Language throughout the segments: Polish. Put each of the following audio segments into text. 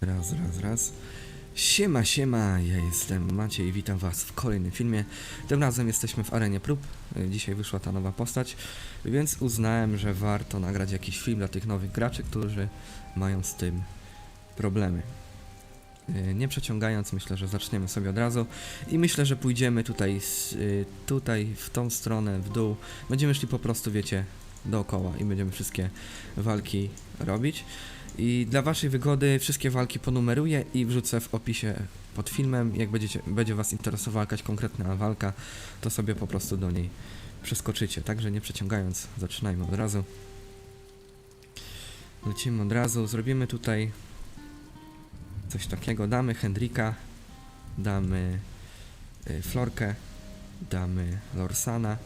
Raz, raz, raz. Siema, siema, ja jestem Maciej i witam was w kolejnym filmie. Tym razem jesteśmy w arenie prób. Dzisiaj wyszła ta nowa postać, więc uznałem, że warto nagrać jakiś film dla tych nowych graczy, którzy mają z tym problemy. Y, Nie przeciągając, myślę, że zaczniemy sobie od razu i myślę, że pójdziemy tutaj, y, tutaj w tą stronę, w dół. Będziemy szli po prostu, wiecie, dookoła i będziemy wszystkie walki robić. I dla waszej wygody wszystkie walki ponumeruję i wrzucę w opisie pod filmem. Jak będziecie, będzie was interesowała jakaś konkretna walka, to sobie po prostu do niej przeskoczycie. Także nie przeciągając, zaczynajmy od razu. Lecimy od razu. Zrobimy tutaj coś takiego. Damy Hendrika, damy y, Florkę, damy Lorsana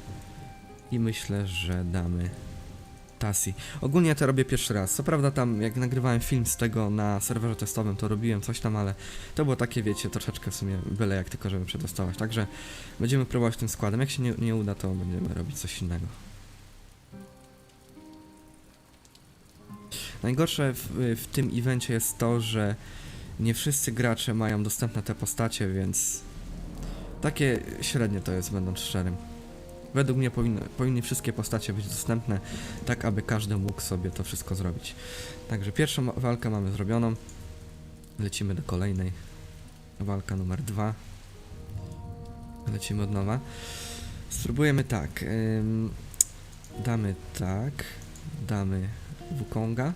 i myślę, że damy Tasi. Ogólnie ja to robię pierwszy raz. Co prawda tam jak nagrywałem film z tego na serwerze testowym, to robiłem coś tam, ale to było takie, wiecie, troszeczkę w sumie byle jak tylko, żeby przetestować. Także będziemy próbować tym składem. Jak się nie, nie uda, to będziemy robić coś innego. Najgorsze w, w tym evencie jest to, że nie wszyscy gracze mają dostępne te postacie, więc takie średnie to jest, będąc szczerym. Według mnie powinny, powinny wszystkie postacie być dostępne, tak aby każdy mógł sobie to wszystko zrobić. Także pierwszą walkę mamy zrobioną. Lecimy do kolejnej. Walka numer dwa. Lecimy od nowa. Spróbujemy tak. ym, damy tak. Damy Wukonga.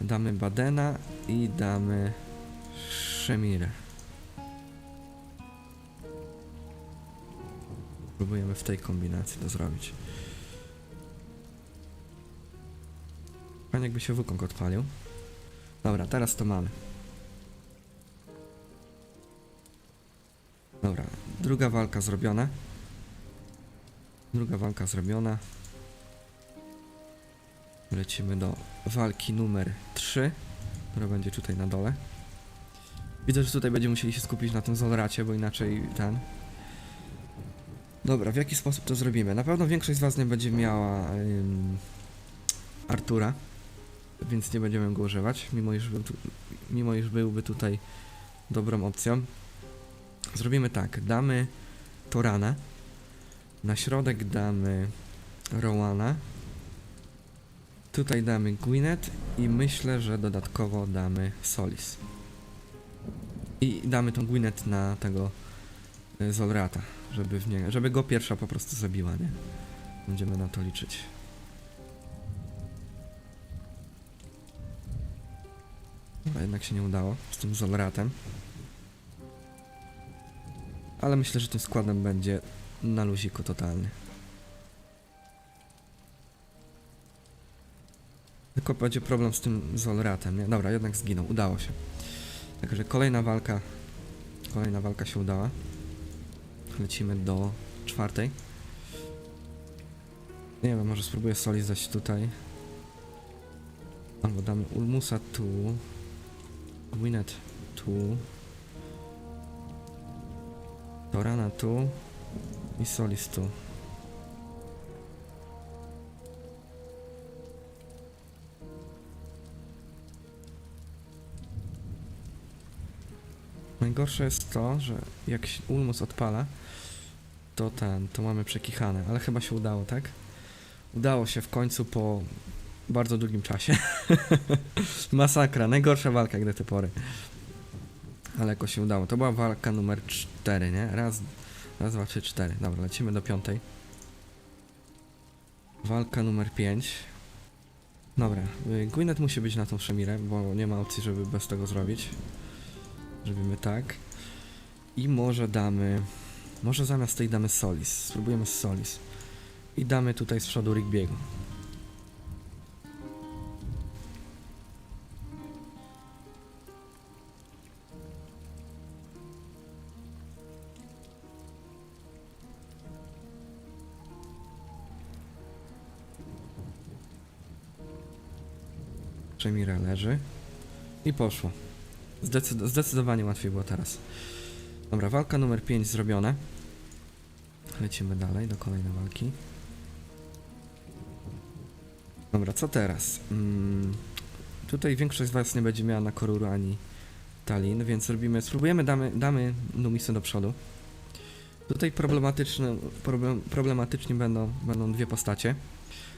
Damy Badena i damy Shemirę. Próbujemy w tej kombinacji to zrobić. Fajnie jakby się Wukong odpalił. Dobra, teraz to mamy. Dobra, druga walka zrobiona. Druga walka zrobiona. Lecimy do walki numer 3, która będzie tutaj na dole. Widzę, że tutaj będziemy musieli się skupić na tym Zolracie, bo inaczej ten Dobra, w jaki sposób to zrobimy? Na pewno większość z Was nie będzie miała Artura, więc nie będziemy go używać, mimo iż, był tu, mimo iż byłby tutaj dobrą opcją. Zrobimy tak, damy Torana, na środek damy Rowana, tutaj damy Gwyneth i myślę, że dodatkowo damy Solis. I damy tą Gwyneth na tego y, Zolrata żeby w nie, żeby go pierwsza po prostu zabiła, nie? Będziemy na to liczyć. Dobra, jednak się nie udało z tym Zolratem. Ale myślę, że tym składem będzie na luziku totalny. Tylko będzie problem z tym Zolratem, nie? Dobra, jednak zginął, udało się. Także kolejna walka, kolejna walka się udała. Lecimy do czwartej. Nie wiem, może spróbuję soli zaś tutaj. Albo damy Ulmusa tu. Winnet tu. Torana tu. I Solis tu. Najgorsze jest to, że jak się Ulmus odpala, to ten, to mamy przekichane, ale chyba się udało, tak? Udało się w końcu po bardzo długim czasie. Masakra, najgorsza walka do tej pory. Ale jakoś się udało. To była walka numer 4, nie? Raz, raz, dwa, trzy, cztery. Dobra, lecimy do piątej. Walka numer 5. Dobra, y, Gwyneth musi być na tą Szemirę, bo nie ma opcji, żeby bez tego zrobić. Zrobimy tak. I może damy... Może zamiast tej damy Solis. Spróbujemy Solis. I damy tutaj z przodu Rigbiego. Przemira leży. I poszło. Zdecyd zdecydowanie łatwiej było teraz. Dobra, walka numer 5 zrobione. Lecimy dalej do kolejnej walki. Dobra, co teraz? Mm, tutaj większość z Was nie będzie miała na Koruru ani Talin, więc robimy, spróbujemy, damy, damy Numisy do przodu. Tutaj problematyczne, problem, problematycznie będą, będą dwie postacie.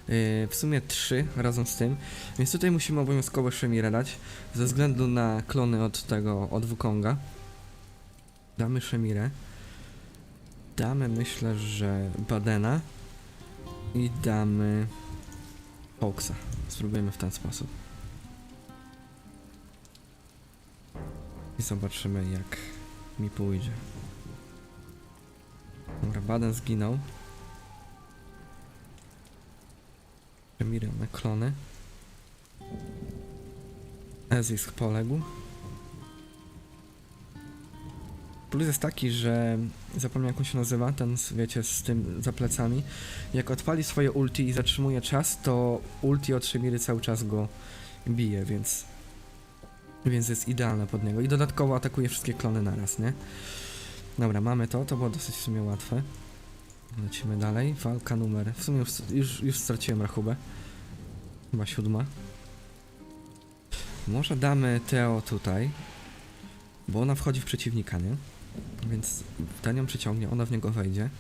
Yy, w sumie trzy razem z tym, więc tutaj musimy obowiązkowo Shemirę dać, ze względu na klony od tego, od Wukonga. Damy Shemirę. Damy myślę, że Badena. I damy Foxa. Spróbujemy w ten sposób. I zobaczymy jak mi pójdzie. Dobra, Baden zginął. Emirion na klony. Ezisk poległ. Plus jest taki, że zapomniałem jak on się nazywa, ten wiecie z tym za plecami. Jak odpali swoje ulti i zatrzymuje czas, to ulti od Shemiry cały czas go bije, więc więc jest idealne pod niego. I dodatkowo atakuje wszystkie klony naraz, nie? Dobra, mamy to, to było dosyć w sumie łatwe. Lecimy dalej. Walka numer. W sumie już, już, już straciłem rachubę. Chyba siódma. Może damy Teo tutaj, bo ona wchodzi w przeciwnika, nie? Więc ten ją przyciągnie, ona w niego wejdzie.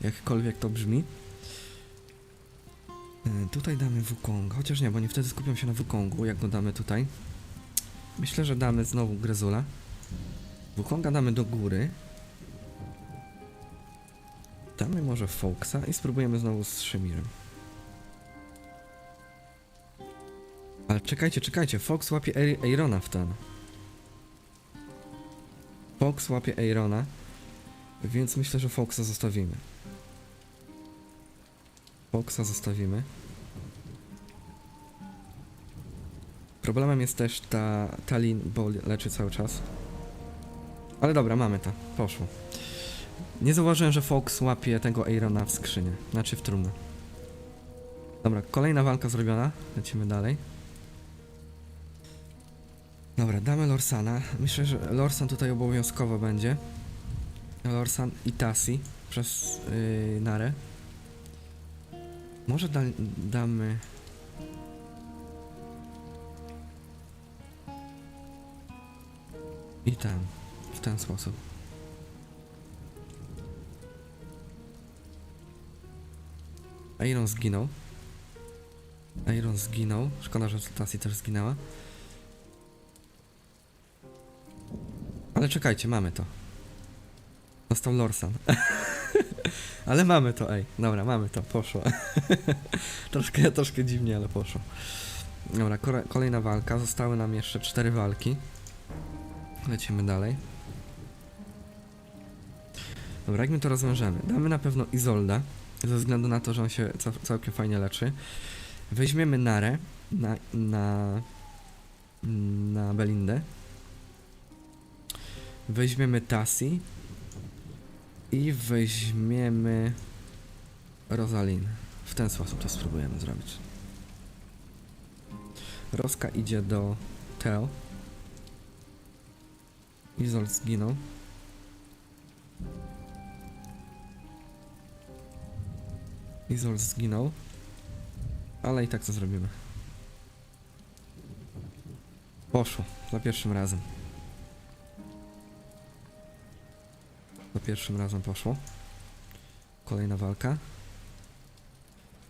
Jakkolwiek to brzmi. E, Tutaj damy Wukong, chociaż nie, bo nie wtedy skupiam się na Wukongu, jak go damy tutaj. Myślę, że damy znowu Grezula. Wukonga damy do góry. Damy może Foxa i spróbujemy znowu z Shemirem. Ale czekajcie, czekajcie, Fox łapie Eirona w ten. Fox łapie Eirona, więc myślę, że Foxa zostawimy. Foxa zostawimy. Problemem jest też ta Talin, bo leczy cały czas. Ale dobra, mamy to. Poszło. Nie zauważyłem, że Fox łapie tego Airona w skrzynię. Znaczy w trumnę. Dobra, kolejna walka zrobiona. Lecimy dalej. Dobra, damy Lorsana. Myślę, że Lorsan tutaj obowiązkowo będzie. Lorsan i Tassi przez yy, Narę. Może da, damy... I ten, w ten sposób. Iron zginął. Iron zginął. Szkoda, że Tassi też zginęła. Ale czekajcie, mamy to. Został Lorsan. ale mamy to, ej. Dobra, mamy to, poszło. troszkę, troszkę dziwnie, ale poszło. Dobra, kolejna walka. Zostały nam jeszcze cztery walki. Lecimy dalej. Dobra, jak my to rozwiążemy? Damy na pewno Izolda, ze względu na to, że on się ca- całkiem fajnie leczy. Weźmiemy Narę na, na, na Belindę. Weźmiemy Tassi i weźmiemy Rosalin. W ten sposób to spróbujemy zrobić. Roska idzie do Teo. Izol zginął. Izol zginął. Ale i tak co zrobimy. Poszło. Za pierwszym razem. Za pierwszym razem poszło. Kolejna walka.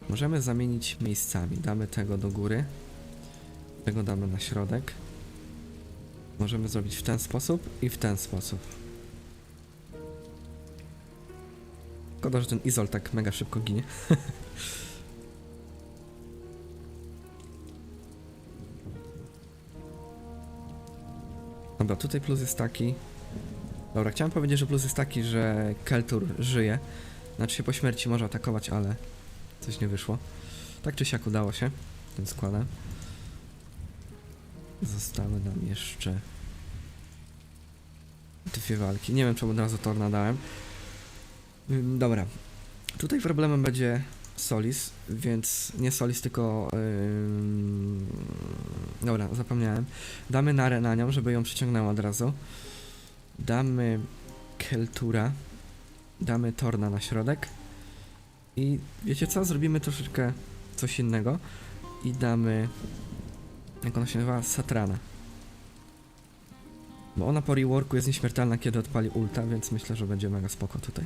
Możemy zamienić miejscami. Damy tego do góry. Tego damy na środek. Możemy zrobić w ten sposób i w ten sposób. Szkoda, że ten Izol tak mega szybko ginie. Dobra, tutaj plus jest taki. Dobra, chciałem powiedzieć, że plus jest taki, że Keltur żyje. Znaczy się po śmierci może atakować, ale coś nie wyszło. Tak czy siak udało się tym składem. Zostały nam jeszcze dwie walki. Nie wiem, czemu od razu Torna dałem. Dobra. Tutaj problemem będzie Solis, więc nie Solis, tylko... ym, Dobra, zapomniałem. Damy narę na nią, żeby ją przyciągnęła od razu. Damy Keltura. Damy Torna na środek. I wiecie co? Zrobimy troszeczkę coś innego. I damy... Jak ona się nazywa? Satrana. Bo ona po reworku jest nieśmiertelna, kiedy odpali ulta, więc myślę, że będzie mega spoko tutaj.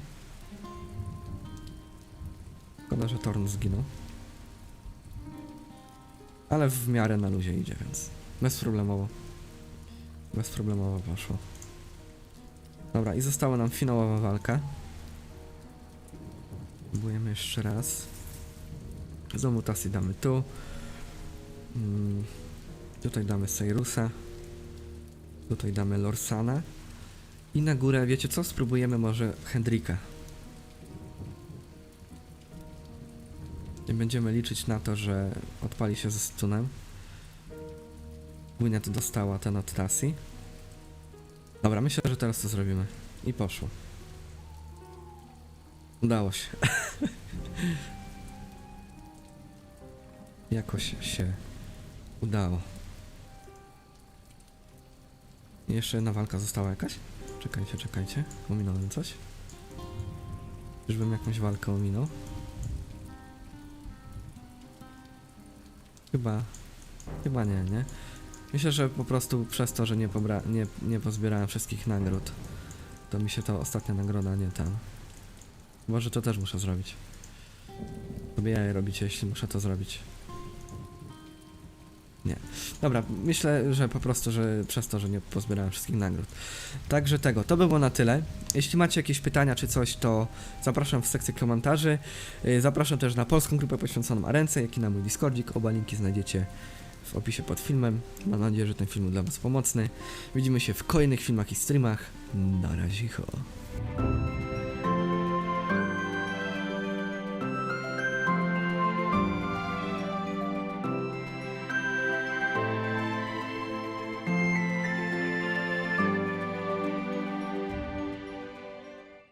Szkoda, że Torn zginął. Ale w miarę na luzie idzie, więc bezproblemowo. Bezproblemowo poszło. Dobra, i została nam finałowa walka. Próbujemy jeszcze raz. Znowu Tassi damy tu. Mm, tutaj damy Seirusa. Tutaj damy Lorsana. I na górę, wiecie co? Spróbujemy może Hendrika. Nie będziemy liczyć na to, że odpali się ze stunem. Gwyneth dostała ten od Tassi. Dobra, myślę, że teraz to zrobimy. I poszło. Udało się. Jakoś się udało. Jeszcze jedna walka została jakaś? Czekajcie, czekajcie. Ominąłem coś. Czyżbym jakąś walkę ominął? Chyba... Chyba nie, nie? Myślę, że po prostu przez to, że nie, pobra nie, nie pozbierałem wszystkich nagród, to mi się ta ostatnia nagroda nie tam. Może to też muszę zrobić. Sobie jaje robicie, jeśli muszę to zrobić. Nie. Dobra, myślę, że po prostu, że przez to, że nie pozbierałem wszystkich nagród. Także tego, to by było na tyle. Jeśli macie jakieś pytania czy coś, to zapraszam w sekcję komentarzy. Yy, Zapraszam też na polską grupę poświęconą Arence, jak i na mój Discordzik. Oba linki znajdziecie w opisie pod filmem. Mam nadzieję, że ten film był dla Was pomocny. Widzimy się w kolejnych filmach i streamach. Na razie.